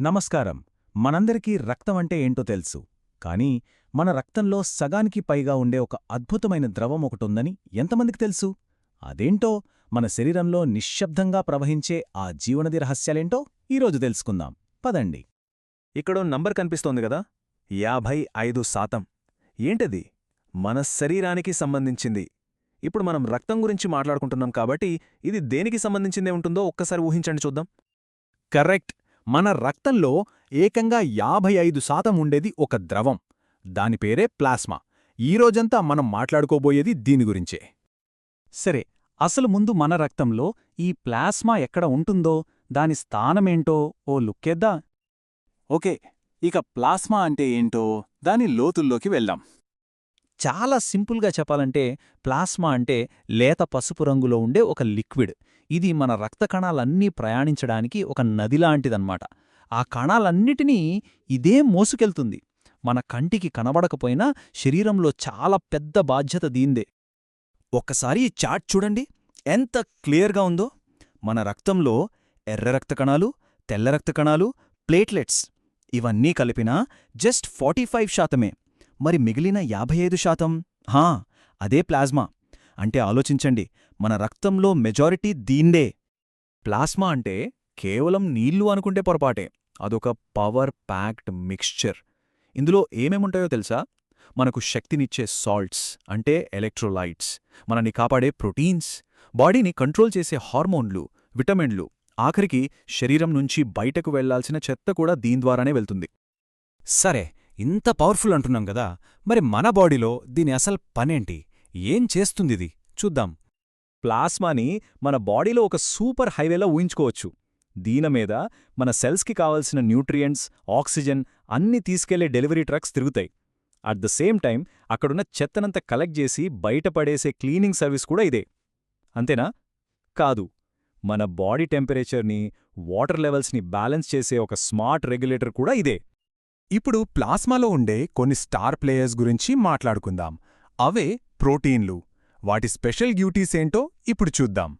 నమస్కారం. మనందరికీ రక్తం అంటే ఏంటో తెలుసు. కానీ మన రక్తంలో సగానికి పైగా ఉండే ఒక అద్భుతమైన ద్రవం ఒకటుందని ఎంతమందికి తెలుసు? అదేంటో మన శరీరంలో నిశ్శబ్దంగా ప్రవహించే ఆ జీవనది రహస్యాలేంటో ఈరోజు తెలుసుకుందాం. పదండి. ఇక్కడో నంబర్ కనిపిస్తోంది కదా? యాభై ఐదు శాతం. ఏంటది? మన శరీరానికి సంబంధించింది. ఇప్పుడు మనం రక్తం గురించి మాట్లాడుకుంటున్నాం కాబట్టి ఇది దేనికి సంబంధించిందే ఉంటుందో ఒక్కసారి ఊహించండి చూద్దాం. కరెక్ట్. మన రక్తంలో ఏకంగా యాభై ఐదు శాతం ఉండేది ఒక ద్రవం. దాని పేరే ప్లాస్మా. ఈరోజంతా మనం మాట్లాడుకోబోయేది దీని గురించే. సరే అసలు ముందు మన రక్తంలో ఈ ప్లాస్మా ఎక్కడ ఉంటుందో దాని స్థానమేంటో ఓ లుక్కేద్దా ఓకే ఇక ప్లాస్మా అంటే ఏంటో దాని లోతుల్లోకి వెళ్దాం. చాలా సింపుల్గా చెప్పాలంటే ప్లాస్మా అంటే లేత పసుపు రంగులో ఉండే ఒక లిక్విడ్. ఇది మన రక్త కణాలన్నీ ప్రయాణించడానికి ఒక నదిలాంటిదన్నమాట ఆ కణాలన్నిటినీ ఇదే మోసుకెళ్తుంది. మన కంటికి కనబడకపోయినా శరీరంలో చాలా పెద్ద బాధ్యత దీందే. ఒక్కసారి ఈ చాట్ చూడండి. ఎంత క్లియర్గా ఉందో. మన రక్తంలో ఎర్ర రక్త కణాలు తెల్ల రక్త కణాలు ప్లేట్లెట్స్ ఇవన్నీ కలిపినా జస్ట్ ఫార్టీ ఫైవ్ శాతమే. మరి మిగిలిన యాభై ఐదు శాతం? హా అదే ప్లాజ్మా అంటే ఆలోచించండి మన రక్తంలో మెజారిటీ దీందే ప్లాస్మా అంటే కేవలం నీళ్ళు అనుకుంటే పొరపాటే. అదొక పవర్ ప్యాక్డ్ మిక్స్చర్. ఇందులో ఏమేముంటాయో తెలుసా? మనకు శక్తినిచ్చే సాల్ట్స్ అంటే ఎలక్ట్రోలైట్స్. మనని కాపాడే ప్రోటీన్స్. బాడీని కంట్రోల్ చేసే హార్మోన్లు విటమిన్లు. ఆఖరికి శరీరం నుంచి బయటకు వెళ్ళాల్సిన చెత్త కూడా దీని ద్వారానే వెళ్తుంది. సరే ఇంత పవర్ఫుల్ అంటున్నాం గదా మరి మన బాడీలో దీని అసలు పనేంటి? ఏం చేస్తుందిది? చూద్దాం. ప్లాస్మాని మన బాడీలో ఒక సూపర్ హైవేలో ఊహించుకోవచ్చు. దీనమీద మన సెల్స్కి కావలసిన న్యూట్రియంట్స్ ఆక్సిజన్ అన్ని తీసుకెళ్ళే డెలివరీ ట్రక్స్ తిరుగుతాయి. అట్ ద సేమ్ టైం అక్కడున్న చెత్తనంతా కలెక్ట్ చేసి బయటపడేసే క్లీనింగ్ సర్వీస్ కూడా ఇదే. అంతేనా? కాదు. మన బాడీ టెంపరేచర్ని వాటర్ లెవెల్స్ని బ్యాలెన్స్ చేసే ఒక స్మార్ట్ రెగ్యులేటర్ కూడా ఇదే. ఇప్పుడు ప్లాస్మాలో ఉండే కొన్ని స్టార్ ప్లేయర్స్ గురించి మాట్లాడుకుందాం. అవే ప్రోటీన్లు. వాటి స్పెషల్ డ్యూటీస్ ఏంటో ఇప్పుడు చూద్దాం.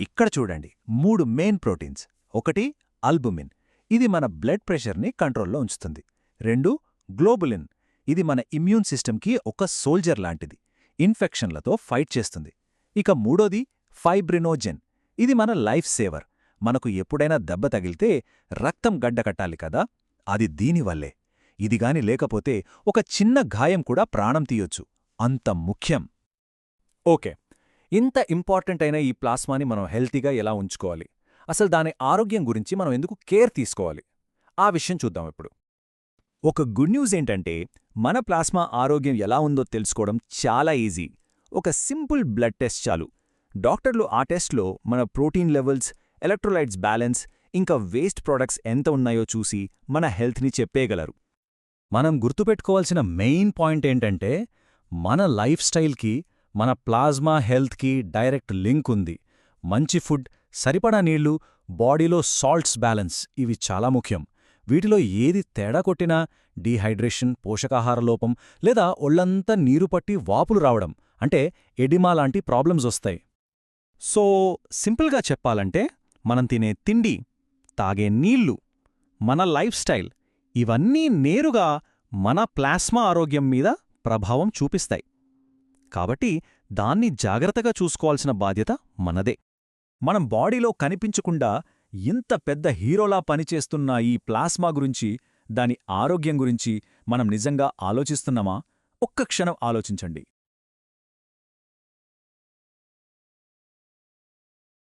ఇక్కడ చూడండి మూడు మెయిన్ ప్రోటీన్స్. ఒకటి అల్బుమిన్. ఇది మన బ్లడ్ ప్రెషర్ని కంట్రోల్లో ఉంచుతుంది. రెండు గ్లోబులిన్. ఇది మన ఇమ్యూన్ సిస్టమ్కి ఒక సోల్జర్ లాంటిది. ఇన్ఫెక్షన్లతో ఫైట్ చేస్తుంది. ఇక మూడోది ఫైబ్రినోజెన్. ఇది మన లైఫ్ సేవర్. మనకు ఎప్పుడైనా దెబ్బ తగిలితే రక్తం గడ్డకట్టాలి కదా? అది దీనివల్లే ఇదిగాని లేకపోతే ఒక చిన్న గాయం కూడా ప్రాణం తీయొచ్చు. అంత ముఖ్యం. ఓకే. ఇంత ఇంపార్టెంట్ అయిన ఈ ప్లాస్మాని మనం హెల్తీగా ఎలా ఉంచుకోవాలి? అసలు దాని ఆరోగ్యం గురించి మనం ఎందుకు కేర్ తీసుకోవాలి? ఆ విషయం చూద్దాం ఇప్పుడు. ఒక గుడ్ న్యూస్ ఏంటంటే మన ప్లాస్మా ఆరోగ్యం ఎలా ఉందో తెలుసుకోవడం చాలా ఈజీ. ఒక సింపుల్ బ్లడ్ టెస్ట్ చాలు. డాక్టర్లు ఆ టెస్ట్లో మన ప్రోటీన్ లెవెల్స్ ఎలక్ట్రోలైట్స్ బ్యాలెన్స్ ఇంకా వేస్ట్ ప్రొడక్ట్స్ ఎంత ఉన్నాయో చూసి మన హెల్త్ని చెప్పేయగలరు. మనం గుర్తుపెట్టుకోవాల్సిన మెయిన్ పాయింట్ ఏంటంటే మన లైఫ్ స్టైల్కి మన ప్లాజ్మా హెల్త్కి డైరెక్ట్ లింక్ ఉంది. మంచి ఫుడ్ సరిపడా నీళ్ళు బాడీలో సాల్ట్స్ బ్యాలెన్స్ ఇవి చాలా ముఖ్యం. వీటిలో ఏది తేడా కొట్టినా డీహైడ్రేషన్ పోషకాహార లోపం లేదా ఒళ్ళంతా నీరు పట్టి వాపులు రావడం అంటే ఎడిమా లాంటి ప్రాబ్లమ్స్ వస్తాయి. సో సింపుల్గా చెప్పాలంటే మనం తినే తిండి తాగే నీళ్ళు మన లైఫ్ స్టైల్ ఇవన్నీ నేరుగా మన ప్లాస్మా ఆరోగ్యం మీద ప్రభావం చూపిస్తాయి. కాబట్టి దాన్ని జాగ్రత్తగా చూసుకోవాల్సిన బాధ్యత మనదే. మనం బాడీలో కనిపించకుండా ఇంత పెద్ద హీరోలా పనిచేస్తున్న ఈ ప్లాస్మా గురించి దాని ఆరోగ్యం గురించి మనం నిజంగా ఆలోచిస్తున్నామా? ఒక్క క్షణం ఆలోచించండి.